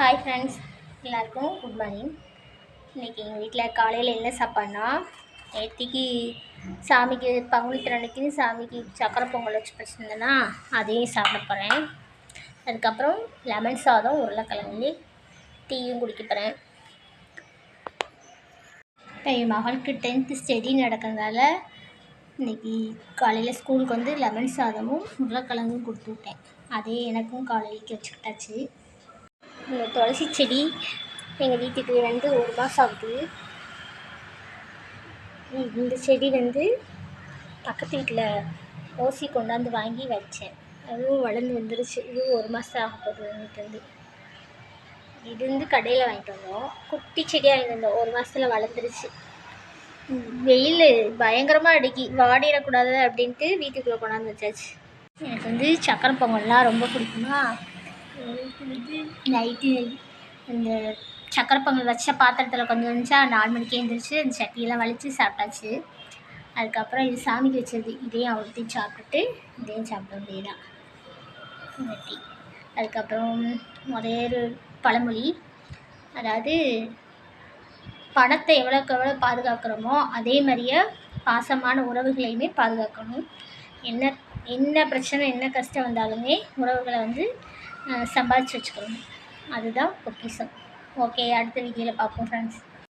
Hi friends எல்லாருக்கும் good morning இன்றைக்கி எங்கள் வீட்டில் காலையில் என்ன சாப்பாடுனா நேற்றுக்கு சாமிக்கு பங்குனி அன்னைக்கு சாமிக்கு சக்கரை பொங்கல் வச்சு வச்சுருந்தேன்னா அதையும் சாப்பிட போகிறேன் அதுக்கப்புறம் லெமன் சாதம் உருளைக்கிழங்கு டீயும் குடிக்க போகிறேன் இப்போ என் மகளுக்கு டென்த்து ஸ்டடி நடக்கிறதால இன்றைக்கி காலையில் ஸ்கூலுக்கு வந்து லெமன் சாதமும் உருளைக்கிழங்கும் கொடுத்து விட்டேன். அதே எனக்கும் காலையிலக்கு வச்சுக்கிட்டாச்சு. இந்த துளசி செடி எங்கள் வீட்டுக்கு வந்து ஒரு மாதம் ஆகுது. இந்த செடி வந்து பக்கத்து வீட்டில் ஓசி கொண்டாந்து வாங்கி வச்சேன். அதுவும் வளர்ந்து வந்துருச்சு. இதுவும் ஒரு மாதம் ஆக போகுது எங்கிட்ட வந்து இது வந்து கடையில் வாங்கிட்டு வந்தோம். குட்டி செடியாக வாங்கிட்டு வந்தோம். ஒரு மாதத்தில் வளர்ந்துருச்சு. வெயில் பயங்கரமாக அடிக்கி வாடிடக்கூடாது அப்படின்ட்டு வீட்டுக்குள்ளே கொண்டாந்து வச்சாச்சு. எனக்கு வந்து சக்கரை பொங்கல்லாம் ரொம்ப பிடிக்குமா? நைட்டு இந்த சக்கரை பொங்கல் வச்ச பாத்திரத்தில் கொஞ்சம் இருந்துச்சா. நாலு மணிக்கே எழுந்திரிச்சு அந்த சட்டியெல்லாம் வலித்து சாப்பிட்டாச்சு. அதுக்கப்புறம் இது சாமிக்கு வச்சது. இதையும் அவர்த்தையும் சாப்பிட்டுட்டு இதையும் சாப்பிட வேண்டியதான் டீ அதுக்கப்புறம் ஒரே ஒரு பழமொழி. அதாவது பணத்தை எவ்வளோக்கு எவ்வளோ பாதுகாக்கிறோமோ அதே மாதிரியே பாசமான உறவுகளையுமே பாதுகாக்கணும். என்ன என்ன பிரச்சனை என்ன கஷ்டம் வந்தாலுமே உறவுகளை வந்து சம்பாதிச்சு வச்சுக்கணும். அதுதான் பொக்கிஷம். ஓகே அடுத்த வீடியோவில் பார்ப்போம் ஃப்ரெண்ட்ஸ்